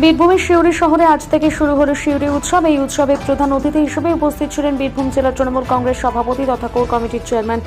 বীরভূমের শিউরি শহরে আজ থেকে শুরু হলো শিউরি উৎসব। এই উৎসবে প্রধান অতিথি হিসেবে উপস্থিত ছিলেন বীরভূম জেলা তৃণমূল কংগ্রেস সভাপতি তথা কোর কমিটির চেয়ারম্যান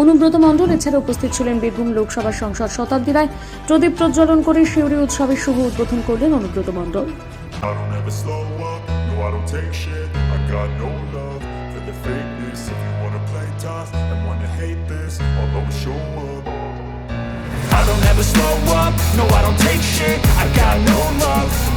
অনুব্রত মণ্ডল। এছাড়া উপস্থিত ছিলেন বীরভূম লোকসভা সংসদ শতাব্দী রায়। প্রদীপ প্রজ্বলন করে শিউরি উৎসবের শুভ উদ্বোধন করলেন Anubrata Mondal. I don't ever slow up, no I don't take shit. I got no love.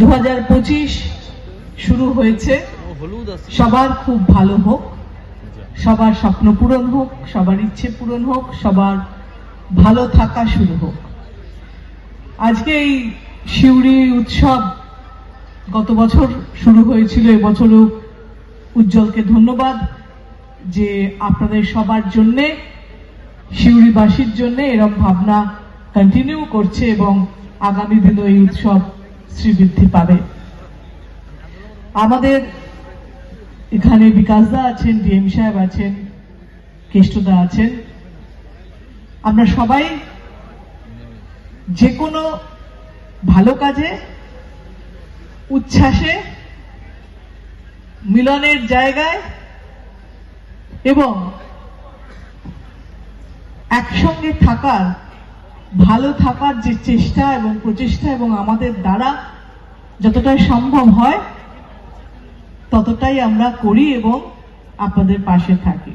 দু হাজার পঁচিশ শুরু হয়েছে। সবার খুব ভালো হোক সবার স্বপ্ন পূরণ হোক সবার ইচ্ছে পূরণ হোক সবার ভালো থাকা শুরু হোক। আজকে এই শিউরি উৎসব গত বছর শুরু হয়েছিল এবছরও উজ্জ্বলকে ধন্যবাদ যে আপনাদের সবার জন্যে শিউরিবাসীর জন্য এরম ভাবনা কন্টিনিউ করছে এবং আগামী দিনও এই উৎসব শ্রীবৃদ্ধি পাবে। আমাদের এখানে বিকাশদা আছেন, ডিএম সাহেব আছেন, কেষ্টদা আছেন। আমরা সবাই যে কোনো ভালো কাজে, উচ্ছ্বাসে, মিলনের জায়গায় এবং একসঙ্গে থাকার ভালো থাকার যে চেষ্টা এবং প্রচেষ্টা এবং আমাদের দ্বারা যতটাই সম্ভব হয়, ততটাই আমরা করি এবং আপনাদের পাশে থাকি।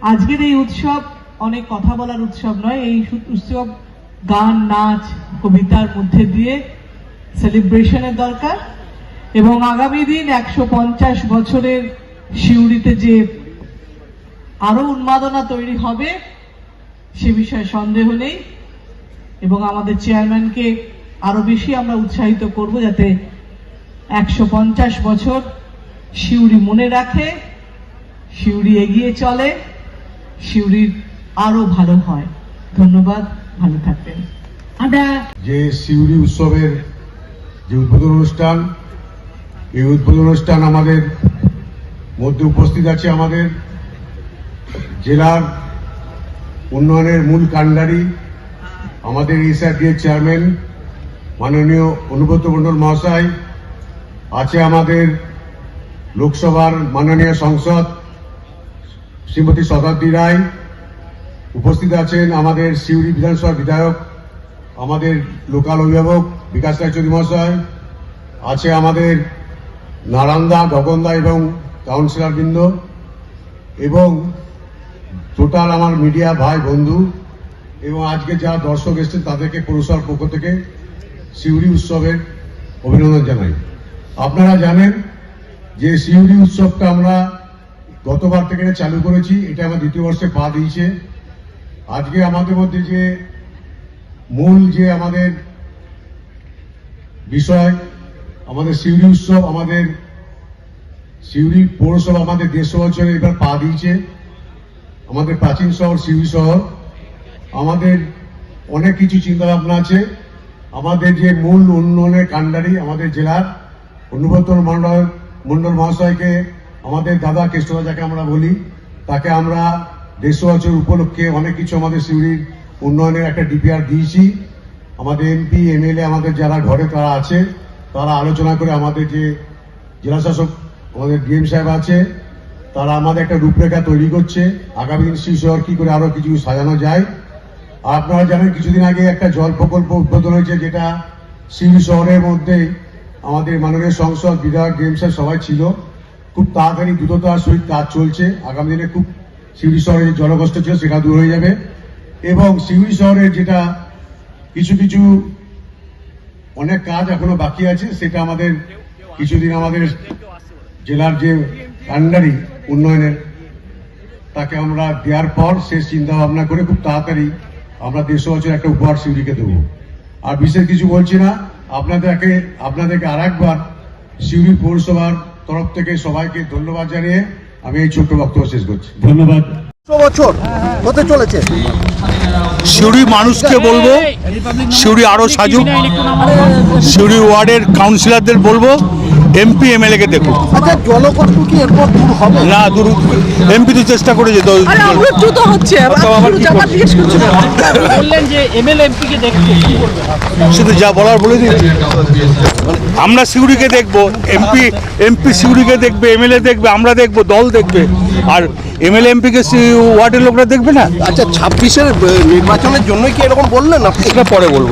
আজকের এই উৎসব অনেক কথা বলার উৎসব নয়, এই উৎসব গান, নাচ, কবিতার মধ্যে দিয়ে সেলিব্রেশনের দরকার এবং আগামী দিন একশো পঞ্চাশ বছরের শিউরিতে যে আরও উন্মাদনা তৈরি হবে সে বিষয়ে সন্দেহ নেই এবং আমাদের চেয়ারম্যানকে আরও বেশি আমরা উৎসাহিত করব যাতে একশো পঞ্চাশ বছর শিউরি মনে রাখে, শিউরি এগিয়ে চলে শিউরির আরও ভালো হয়। ধন্যবাদ, ভালো থাকবেন। আমরা যে সিউড়ি উৎসবের যে উদ্বোধন অনুষ্ঠান, এই উদ্বোধন অনুষ্ঠান আমাদের মধ্যে উপস্থিত আছে আমাদের জেলার উন্নয়নের মূল কাণ্ডারি আমাদের এসআরডি চেয়ারম্যান মাননীয় অনুব্রত মণ্ডল মহাশয়, আছে আমাদের লোকসভার মাননীয় সংসদ শ্রীমতী শতাব্দী রায়, উপস্থিত আছেন আমাদের সিউড়ি বিধানসভার বিধায়ক, আমাদের লোকাল অভিভাবক বিকাশ রায়চৌধুরী মহাশয়, আছে আমাদের নারান্দা গগনদা এবং কাউন্সিলর বৃন্দ এবং টোটাল আমার মিডিয়া ভাই, বন্ধু, এবং আজকে যারা দর্শক এসেছেন তাদেরকে পৌরসভার পক্ষ থেকে সিউড়ি উৎসবের অভিনন্দন জানাই। আপনারা জানেন যে সিউড়ি উৎসবটা আমরা গতবার থেকে চালু করেছি, এটা আমার দ্বিতীয় বর্ষে পা দিয়েছে। আজকে আমাদের মধ্যে যে মূল যে আমাদের বিষয়, আমাদের সিউড়ি উৎসব, আমাদের সিউড়ি পৌরসভা, আমাদের দেড়শো বছরে এবার পা দিয়েছে। আমাদের প্রাচীন শহর সিউড়ি শহর, আমাদের অনেক কিছু চিন্তা ভাবনা আছে। আমাদের যে মূল উন্নয়নের কাণ্ডারি আমাদের জেলার অনুবর্তন মন্ডল মন্ডল মহাশয়কে, আমাদের দাদা কেষ্টদা যাকে আমরা বলি, তাকে আমরা দেড়শো বছর উপলক্ষে অনেক কিছু আমাদের সিউড়ির উন্নয়নের একটা ডিপিআর দিয়েছি। আমাদের এমপি, এমএলএ আমাদের যারা ঘরে তারা আছে, তারা আলোচনা করে আমাদের যে জেলা শাসক আমাদের ডিএম সাহেব আছে তারা আমাদের একটা রূপরেখা তৈরি করছে। আগামী দিন শিশু শহর কি করে আরও কিছু সাজানো যায়। আপনারা জানেন, কিছুদিন আগে একটা জল প্রকল্প উদ্বোধন হয়েছে, যেটা শিশু শহরের মধ্যে আমাদের মাননীয় সংসদ বিধায়ক সাহেব সবাই ছিল। খুব তাড়াতাড়ি দ্রুততার সহিত কাজ চলছে। আগামী দিনে খুব শিউড়ি শহরে যে জলকষ্ট ছিল, সেটা দূর হয়ে যাবে। এবং শিউড়ি শহরের যেটা কিছু কিছু অনেক কাজ এখনও বাকি আছে, সেটা আমাদের কিছুদিন আমাদের জেলার যে কান্ডারি উন্নয়নের। তাকে আমরা দেওয়ার পর শেষ চিন্তা ভাবনা করে খুব তাড়াতাড়ি আমরা দেড়শো বছর একটা উপহার শিউরিকে দেবো। আর বিশেষ কিছু বলছি না আপনাদেরকে আপনাদেরকে আর একবার সিউড়ি পৌরসভার তরফ থেকে সবাইকে ধন্যবাদ জানিয়ে আমি এই ছোট্ট বক্তব্য শেষ করছি। ধন্যবাদ। বছর হতে চলেছে। সিউড়ি মানুষকে বলব সিউড়ি আরও সাজুক সিউড়ি ওয়ার্ডের কাউন্সিলরদের বলব এমপি এমএলএ কে দেখুক আচ্ছা জলকষ্ট কি এরপর দূর হবে? না দূর এমপি তো চেষ্টা করেছে তো দ্রুত হচ্ছে। তো? জিজ্ঞেস করছি। বললেন যে এমএলএ এমপি কে দেখতে কি যা বলার বলে দিয়েছি। আমরা সিউড়িকে দেখব এমপি এমপি সিউড়িকে দেখবে এমএলএ দেখবে আমরা দেখব দল দেখবে। আর এমএলএ এমপি কে সি- ওয়ার্ডের লোকরা দেখবে না? আচ্ছা ছাব্বিশের নির্বাচনের জন্যই কি এরকম বললেন আপনি? সেটা পরে বলব।